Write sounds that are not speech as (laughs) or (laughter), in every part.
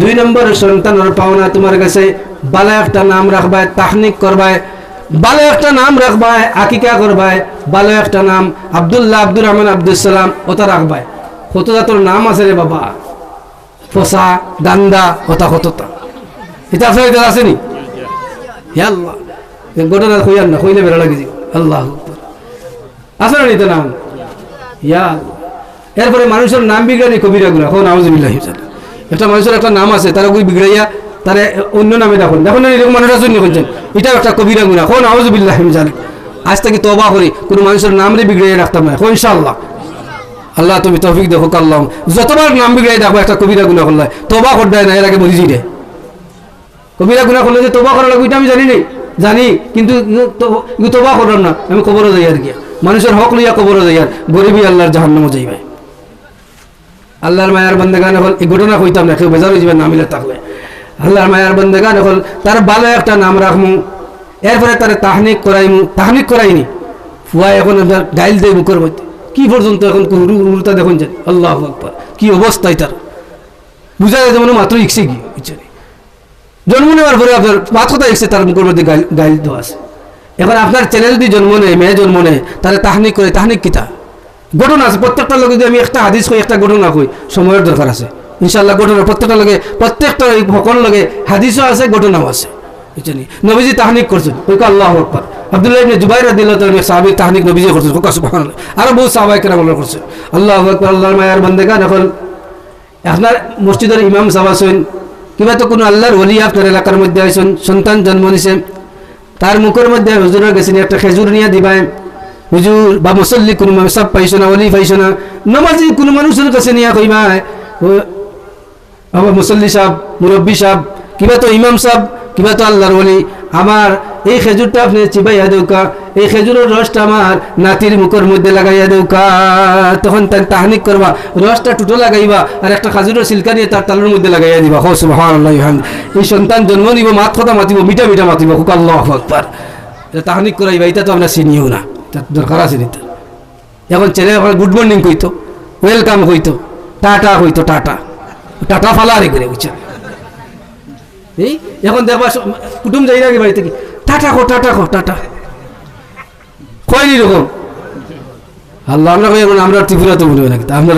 দুই নম্বর সন্তানের পাওনা তোমার কাছে। বালা একটা নাম রাখবায় তাহনিক করবায় ভালো একটা নাম রাখবায় আকিকা করবায় ভালো একটা নাম আবদুল্লাহ আব্দুর রহমান আব্দুল সালাম, ওটা রাখবায় কত জাতর নাম আছে রে বাবা। ফসা গান্দা ওটা কতটা এটা আপনার এটা আসেনি আল্লাহ। ঘটনা কইয়ার না, কইলে বেড়া লাগে আল্লাহ না এটা নাম? ইয়া এরপরে মানুষের নাম বিগড়ানি কবিরা গুণা কোন আউজবিল্লাহ একটা মানুষের একটা নাম আছে, তারা কই বিগড়াইয়া তারা অন্য নামে দেখুন দেখুন এরকম মানুষ আসুন করছেন। এটাও একটা কবিরা গুণা। কোন আউজবিল্লাহ জানে আজ থেকে তবা করি, কোনো মানুষের নাম রে বিগড়াইয়া রাখতাম না। কোন ইনশাআল্লাহ। আল্লাহ তুমি তৌফিক দেখো কাল্লাম যতবার নাম বিগড়াই দেখো, একটা কবিরা গুণা করলে। তবা করবে না, এর আগে বুঝি রে কবিরা গুণা করলে যে তবা করা লাগবে আমি জানি নাই। জানি, কিন্তু তোবা করলাম না। আমি কবরও যাই আর কি। মানুষের হক লইয়া কবরও যাই আর। গরিবই আল্লাহর জাহান্নামও যাইবে। আল্লাহর মায়ার বন্দেগান হল, এই ঘটনা কইতাম না, কেউ বেজার হয়ে নামিলে থাকলে। আল্লাহর মায়ার বন্দেগান এখন তার ভালো একটা নাম রাখমু, এরপরে তার তাহনিক করাইমু, তাহনিক করাইনি। ফুয়া এখন গাইল দেয় মুখের মধ্যে। কি পর্যন্ত এখন উল্টা দেখুন যে, আল্লাহ আকবর, কি অবস্থায় তার। বুঝা যায় যেমন মাত্র ইকছে কি ইচ্ছানি জন্ম নেওয়ার পরে আপনার পাঁচ কথা এসেছে তার মুখের মধ্যে গাইল দেওয়া আছে। এবার আপনার চ্যানেল দিয়ে জন্ম নেয়, মেয়ে জন্ম নেয় তাহলে তাহনিক করে, তাহনিক কিতা? ঘটনা আছে, প্রত্যেকটা লোকে যদি আমি একটা হাদিস কই, একটা ঘটনা কই, সময়ের দরকার আছে। ইনশাল্লাহ ঘটনা প্রত্যেকটা লোকে, প্রত্যেকটা সকল লোকে হাদিসও আছে ঘটনাও আছে। বুঝছেন? নবীজি তাহনিক করছেন। ওই আল্লাহ আকবর। আব্দুল্লাহ ইবনে জুবাইর রাদিয়াল্লাহু তাআলা সাহাবী তাহানিক নবীজি করছেন। কোকা সুবহানাল্লাহ। আরও বহু সাহাবায়ে কেরাম করছে আল্লাহু আকবর, আল্লাহর মায়ার বান্দেগান এখন আপনার মসজিদের ইমাম সাহেব আছেন, কিংবা তো কোনো আল্লাহর ওলি আপনার এলাকার মধ্যে আছেন, সন্তান জন্ম নিছে, তার মুখের মধ্যে হুজুরের গেছেন একটা খেজুর নিয়ে দিবাই হুজুর, বা মুসল্লি কোনো সব পাইছো না, অলি পাইছো না, নমাজি কোনো মানুষের কাছে নিয়ে কইবা আমার মুসল্লি সাহেব মুরব্বী সাহেব কিবা তো ইমাম সাহেব কিবা তো আল্লাহর বলি আমার এই খেজুরটা আপনি চিবাইয়া দেউকা, এই খেজুরের রসটা আমার নাতির মুখের মধ্যে লাগাইয়া দেউকা। তখন তার তাহানিক করবা, রসটা টুটো লাগাইবা, আর একটা খাজুরের সিলকা নিয়ে তার তালুর মধ্যে লাগাইয়া দিবা। হো সুবাহ এই সন্তান জন্ম নিব, মাত কথা মাতিব মিঠা মিঠা মাতিব হুক আল্লাহ আকবার তাহানিক করাইবা, এটা তো আমরা চিনিও না। দরকার আছে নিতে এখন ছেলে গুড মর্নিং কইতো ওয়েলকাম কইতো, টাটা কইতো, টাটা। টাটা ফালা রে করে বুঝছেন এই, এখন দেখবা কুটুম যাই নাকি বাড়ি থেকে টাটা কো টাটা কো টাটা। কয়নি রকম? আল্লাহ, আমরা কই এখন, আমরা ত্রিপুরা তো হয় নাকি আমরা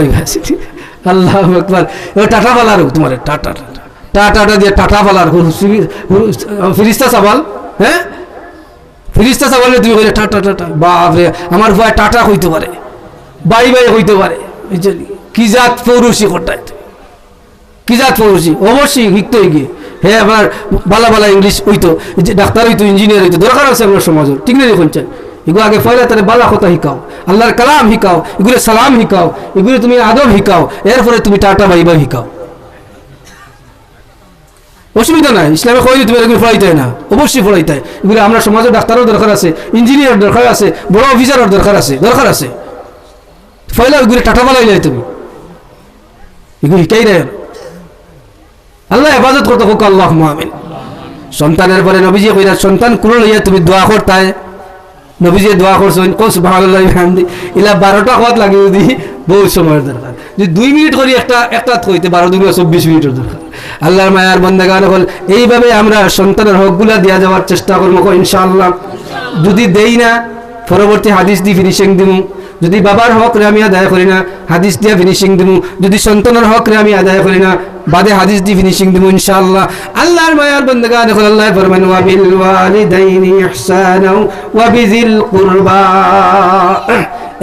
আল্লাহ একবার এবার টাটা পালার তোমার, টাটা টাটা। টাটা দিয়ে টাটা পালার ফিরিস্তা সাবাল হ্যাঁ? ফিরিস্তা সাবালে তুমি কইলে টাটা টাটা বাপরে, আমার ভয় টাটা হইতে পারে, বাই বাই হইতে পারে। বুঝলি কি জাত পৌরুষি কটায় কি জাত পৌরুষি? অবশ্যই শিখতে গিয়ে। হ্যাঁ আমার বালা বালা ইংলিশ হইতো যে ডাক্তার হইতো, ইঞ্জিনিয়ার হইতো, দরকার আছে আমার সমাজের, ঠিক না দেখুন চাই এগুলো আগে পয়লা তাহলে বালা কথা শিকাও আল্লাহর কালাম শিকাও এগুলো সালাম শিকাও এগুলো তুমি আদব শিকাও এরপরে তুমি টাটা বাই বাই শিকাও অসুবিধা নাই, ইসলামে তুমি এগুলো পড়াইতে হয় না। অবশ্যই হয়। এগুলো আমরা সমাজের ডাক্তারও দরকার আছে, ইঞ্জিনিয়ার দরকার আছে, বড় অফিসারের দরকার আছে দরকার আছে। পয়লা ওইগুলো টাটা যায় তুমি। এগুলো শিকাই দেয় আল্লাহ হেফাজত করতে হোক আল্লাহ আমিন। সন্তানের পরে নবীজি কইরা, সন্তান কুলো লইয়া তুমি দোয়া করতায়। নবীজি দোয়া করছেন কোস ভালো হামদি ইলা বারোটা খাওয়াত লাগে যদি বহু সময়ের দরকার। যদি দুই মিনিট করি একটা একটা হইতে বারো দুই চব্বিশ মিনিটের দরকার। আল্লাহর মায়ার বন্দেগান হল, এইভাবে আমরা সন্তানের হকগুলা দেওয়া যাওয়ার চেষ্টা করব ইনশাআল্লাহ। যদি দেই না, পরবর্তী হাদিস দিয়ে ফিনিশিং দিমু। যদি বাবার হক রে আমি আদায় করি না, হাদিস দিয়ে ফিনিশিং দিমু। যদি সন্তানের হক রে আমি আদায় করি না, বাদে হাদিস দিয়ে ফিনিশিং দিমু ইনশাআল্লাহ। আল্লাহর মায়ার বান্দাগান এখন আল্লাহ ফরমান ওয়া বিল ওয়ালিদাইনি ইহসানা ওয়া কুরবা।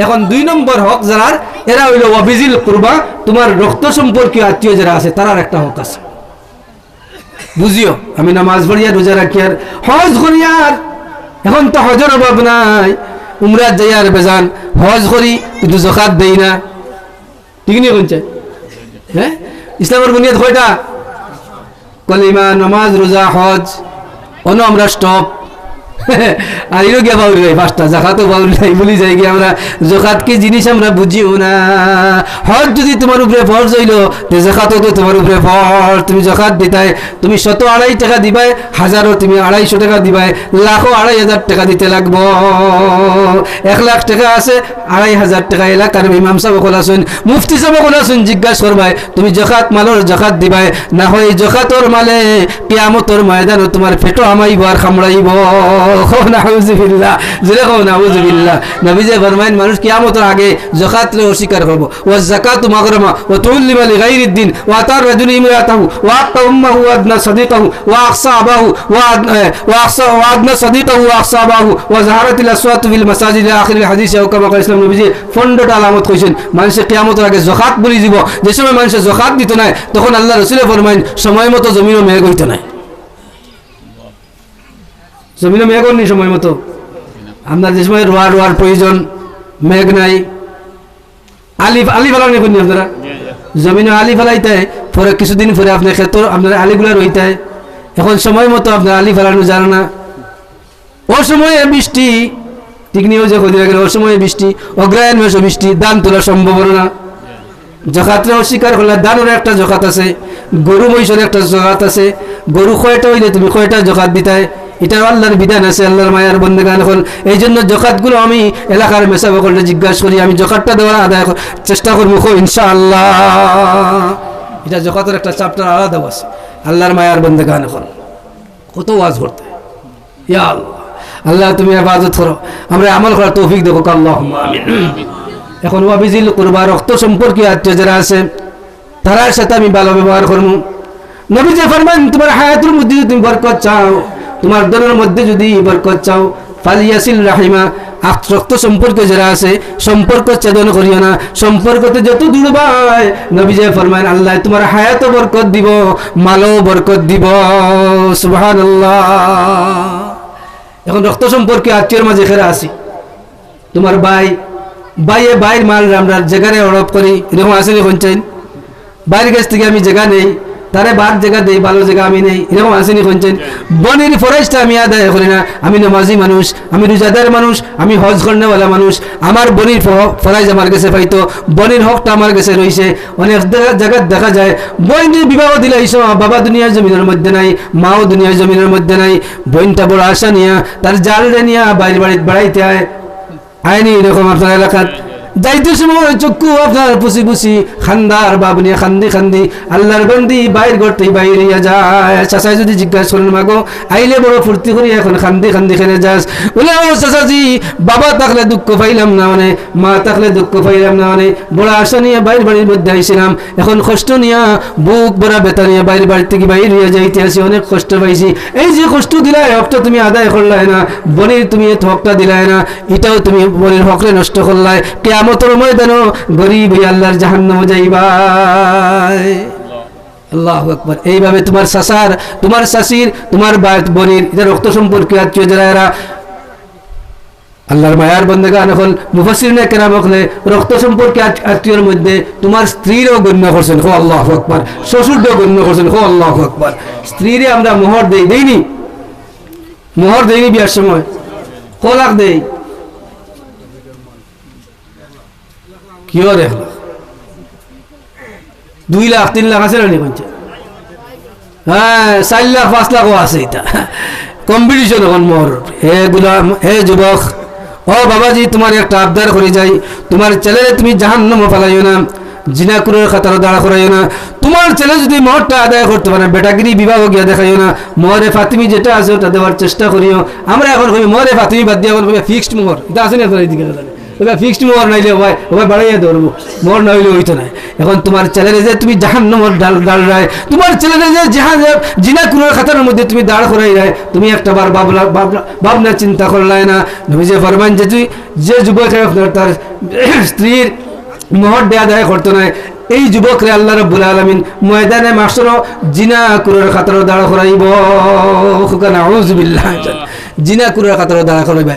এখন দুই নম্বর হক যারা এরা হইল অভিজিল কুরবা, তোমার রক্ত সম্পর্কীয় আত্মীয় যারা আছে, তারার একটা হক আছে। বুঝিও, আমি নামাজ পড়িয়া রোজা রাখি আর হজ করি আর, এখন তো হজের অভাব নাই উমরাত যাই আর বেজান, হজ করি, কিন্তু জকাত দেই না। ঠিক নিয়ে কোনছে হ্যাঁ ইসলামের বুনিয়াদ কয়টা? কলিমা, নমাজ, রোজা, হজ অন আমরা স্টপ। (laughs) ইরো গিয়া বাউরি নাই পাঁচটা জাকাতও বাউরি নাই বলি যাই গিয়ে আমরা। জকাত কি জিনিস আমরা বুঝিও না। হজ যদি তোমার উপরে ফর্জ হইল, তে জাকাতও তো তোমার উপরে ফর্জ। তুমি জকাত দিতাই, তুমি শত আড়াই টাকা দিবাই, হাজারও তুমি আড়াইশো টাকা দিবাই লাখও আড়াই হাজার টাকা দিতে লাগবো। এক লাখ টাকা আছে, আড়াই হাজার টাকা এলাকার ইমাম সাহেব আছেন মুফতি সাহেব আছেন জিজ্ঞাসা করবাই, তুমি জকাত মালর জকাত দিবাই, না হয় জকাতর মালে কিয়ামতর ময়দান তোমার পেটো আমাইব আর খামড়াইব নাউজুবিল্লাহ জুলে কও নাউজুবিল্লাহ নবী যে ফরমাইন মানুষ কিয়ামতর আগে জকাত লে অস্বীকার করব ওয়া যাকাতু মাগরামা ওয়া তুল্লিমা লিগাইরিদ দিন ওয়া তার রাজুল ইমরাতাহু ওয়া আক্তা উম্মাহু ওয়া আদনা সাদিকাহু ওয়া আকসা আবাহু ওয়া আদ- এ, ওয়া আকসা ওয়া আদনা সাদিকাহু ওয়া আকসা আবাহু ওয়া জাহারাতিল আসওয়াতু ফিল মাসাজিদ ইলা আখির হাদিস ও কামা কাল ইসলাম নবীজি ফন্ডটা আলামত কইছেন মানুষে কিয়ামতের আগে জকাত বলি দিব যে সময় মানুষে জকাত দিত না তখন আল্লাহ রসুলে ফরমাইন সময় মতো জমিনও মেঘ হইতো না জমিনও মেঘ নি সময় মতো। আপনার যে সময় রোয়া রোয়ার প্রয়োজন মেঘ নাই। আলি আলি ফেলানি করনি আপনারা? জমিনে আলি ফেলাইতে পরে কিছুদিন পরে আপনার ক্ষেত্র আপনার আলিগুলা রইতে। এখন সময় মতো আপনার আলি ফেলানো জানে না। ও সময়ে বৃষ্টি ঠিক নিয়েও যে কদিন আগে ও সময়ে বৃষ্টি অগ্রায়ণ মাসে বৃষ্টি দান তোলা সম্ভব না জকাতরে অস্বীকার করলে দানের একটা জকাত আছে গরু মহিষের একটা জকাত আছে গরু কয়টা হইলে তুমি কয়টা জকাত দিতাই এটা আল্লাহর বিধান আছে, আল্লাহর মায়ার বন্দেগান এখন। এই জন্য জকাতগুলো আমি এলাকার মেসা বকলটা জিজ্ঞাসা করি, আমি জকাতটা দেওয়ার আদায় চেষ্টা করব খো ইনশাআল্লাহ। এটা জকাতের একটা চ্যাপ্টার আলাদা আছে, আল্লাহর মায়ার বন্দেগান এখন। কত ওয়াজ করতে ইয়া আল্লাহ আল্লাহ তুমি আবাদত করো, আমরা আমল করার তৌফিক দেখো আল্লাহ এখন ওয়াবিজিল করবা, রক্ত সম্পর্কীয় আত্মীয় যারা আছে, তারার সাথে আমি ভালো ব্যবহার করব। নবী যে ফরমান, তোমার হায়াতের মধ্যে তুমি বরকত চাও। তোমার দলের মধ্যে যদি বরকত চাও, ফালিয়াসিল রাহিমা রক্ত সম্পর্কে যারা আছে, সম্পর্ক ছেদন করিও না। সম্পর্কতে যত দূর ভাই নবী যে ফরমান আল্লাহ তোমার হায়াত বরকত দিব মালও বরকত দিব। সুবহানাল্লাহ। এখন রক্ত সম্পর্কে আত্মীয়র মাঝে খেরা আছি। তোমার ভাই বাইয়ে বাইর মাল আমরা জায়গারে অরপ করি, এরকম আসেনি কঞ্চাইন বাইরের কাছ থেকে আমি জায়গা নেই। তারে বার জায়গা দেই ভালো জায়গা আমি নেই। এরকম আসেনি কঞ্চাইন বনের ফরেস্টটা আমি আদায় করি না। আমি নমাজি মানুষ আমি রোজাদার মানুষ আমি হজ কর্নেওয়ালা মানুষ। আমার বনির ফরাইজ আমার কাছে পাইতো বনির হকটা আমার কাছে রয়েছে অনেক জায়গায় দেখা যায় বইনের বিবাহ দিলে এইসব বাবা দুনিয়ার জমিনের মধ্যে নাই মাও দুনিয়ার জমিনের মধ্যে নাই। বইনটা বড় আশা নিয়া তার জালরে নিয়া বাইরে বাড়িতে বেড়াইতে আয়। আইনি এরকম আপনার এলাকাত। যাইতে সময় চক্ষু আপনার পুষি পুষি, খান্দার বাবনি খান্দি খান্দি, আল্লাহর বন্দি বাইর করতে বাইরে যায়। চাচাই যদি জিজ্ঞাসা করেন, মাগো, আইলে বড় ফুর্তি করি, এখন খান্দি খান্দি খেলে যাস। বলে, ও চাচাজি, বাবা থাকলে দুঃখ পাইলাম না মানে মা থাকলে দুঃখ পাইলাম না মানে বড় আশা নিয়ে বাইর বাড়ির মধ্যে আইছিলাম। এখন কষ্ট নিয়া বুক বড় বেতা নিয়ে বাইরে বাড়ি থেকে বাইরে হইয়া যাইতে আসি, অনেক কষ্ট পাইছি। এই যে কষ্ট দিলাই হকটা তুমি আদায় করলাই না, বনির তুমি হকটা দিলাই না, এটাও তুমি বনির হকরে নষ্ট করলাই কেয়ামতর ময়দান গরিব আল্লাহর জাহান্নামে যাইবাই আল্লাহ আকবার। এইভাবে তোমার সাসার তোমার শাশির তোমার বনির এটা রক্ত সম্পর্কে আত্মীয় যারা এরা আল্লাহর মায়ার বন্দেগান এখন মুফাসির না কেরাম হলে রক্ত সম্পর্কে আত- আত্মীয়র মধ্যে তোমার স্ত্রীরও গণ্য করছেন। হো আল্লাহ আকবার। শ্বশুরকেও গণ্য করছেন। হো আল্লাহ আকবার। স্ত্রীরে আমরা মোহর দেই, দেইনি? মোহর দেইনি বিয়ার সময়? কলাক দেই? কিয় এক দুই লাখ, তিন লাখ আছে না নি কইছে হ্যাঁ চার লাখ, পাঁচ লাখও আছে এটা। কম্পিটিশন এখন মোর। হে গুলাম, হে যুবক, ও বাবাজি, তোমার একটা আবদার করে যাই। তোমার তুমি ফেলাইও না, জিনাকুরের খাতার দাঁড়া করাইও না। তোমার ছেলে যদি মহরটা আদায় করতে পারে, বেটাগিরি বিবাহ গিয়া দেখাইও না। মোহরে ফাতিমি যেটা আছে ওটা দেওয়ার চেষ্টা করিও। আমরা এখন কই মোহরে ফাতিমি বাদ দিয়ে এখন ফিক্সড মোহর এটা আছে না আপনার ওটা ফিক্সড মোহর নাইলে ভাই ওভাই বাড়াইয়া ধরবো মোহর না হইলে হইতো না। এখন তোমার ছেলেরে যে তুমি জাহান নম্বর ডাল ডাল রায়, তোমার ছেলেরে যে জাহান জিনা কুনোর খাতার মধ্যে তুমি দাঁড় করাই রায়, তুমি একটা বার বাবলা ভাবনা চিন্তা করলাই না। তুমি যে ফরমান যে তুই যে যুবক আপনার তার স্ত্রীর মোহর দেয়া দেয় করতো না, এই যুবকরে আল্লাহ রব্বুল আলমিন ময়দানে মাসর জিনা কুরের খাতার দাঁড় করাইব। নাউজুবিল্লাহ জিনা কুরের খাতারও দাঁড়া করবে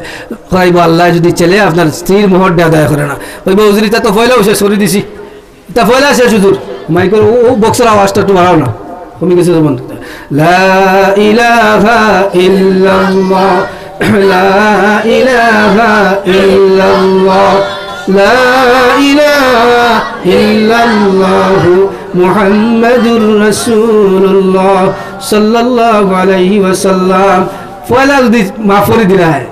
কইব, আল্লাহ যদি ছেলে আপনার স্ত্রীর মোহর দেওয়া দায়া করে না। কইব, হুজুর তা তো ফয়লাও সে সরি দিছি। তা ফয়লা সে হুজুর। মাইকের ও বক্সের আওয়াজটা একটু বাড়াও না। কমে গেছে তো বন্ধু লা ইলাহা ইল্লাল্লাহ, লা ইলাহা ইল্লাল্লাহ, লা ইলাহা ইল্লাল্লাহ মুহাম্মাদুর রাসূলুল্লাহ পয়লা যদি মাফ করে দিলা হয়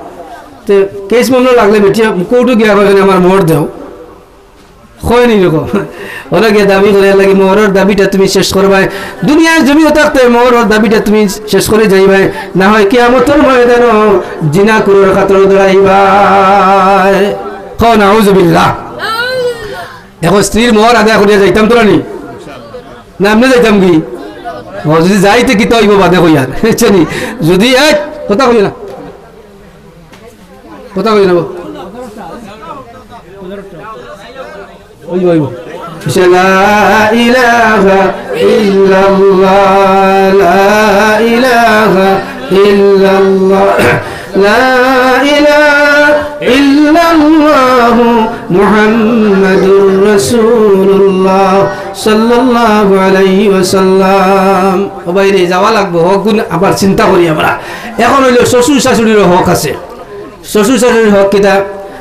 তো কেস মামলা লাগলে বেটিয়া কৌটু গিয়া কয়েন আমার মর দেও হয় নি রকম ওরা গিয়ে দাবি করে লাগে মোহরের দাবিটা তুমি শেষ করবাই দুনিয়ার জমি থাকতে মোহরের দাবিটা তুমি শেষ করে যাইবাই। না হয় কে আমার তোর দেন জিনা কুরোর খাতর দৌড়াইবাই কন আউজবিল্লা এখন স্ত্রীর মোহর আদায় করিয়া যাইতাম তোরা নি? না আমি যাইতাম কি? যদি যাইতে কি তো বাদে কইয়ার (laughs) যদি এক কথা কই না কথা কই না বো। ওই ওই لا إله إلا الله لا إله إلا الله لا إله إلا الله محمد رسول الله صلى الله عليه وسلم ও বাইরে যাওয়া লাগবো হক গুণ আবার চিন্তা করি আমরা এখন হইল শ্বশুর শাশুড়ির হক আছে শ্বশুর শাশুড়ির হক কিতা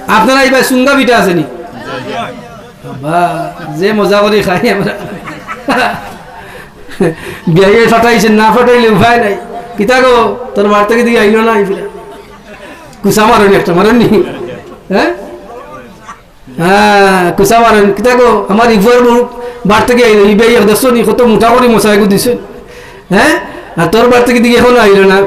আপনারা এবার সুঙ্গা পিঠা আছে নি বাবা, যে মজা করে খাই আমরা বিয়ে ফাটাইছেন না ফাটাইলে উপায় নাই কিতা গো তোর বাড়ি থেকে দিকে আইলো না এইফিলা কুসা মারনি একটা মারনি হ্যাঁ হ্যাঁ কুসা মারেন কিতা গো আমার ইফুয়ার বার থেকে আইলো ইবে দেখছ নি, কত মোটা করে মশাই দিছে। হ্যাঁ? আর তোর বার থেকে দিকে এখনও আইলো না।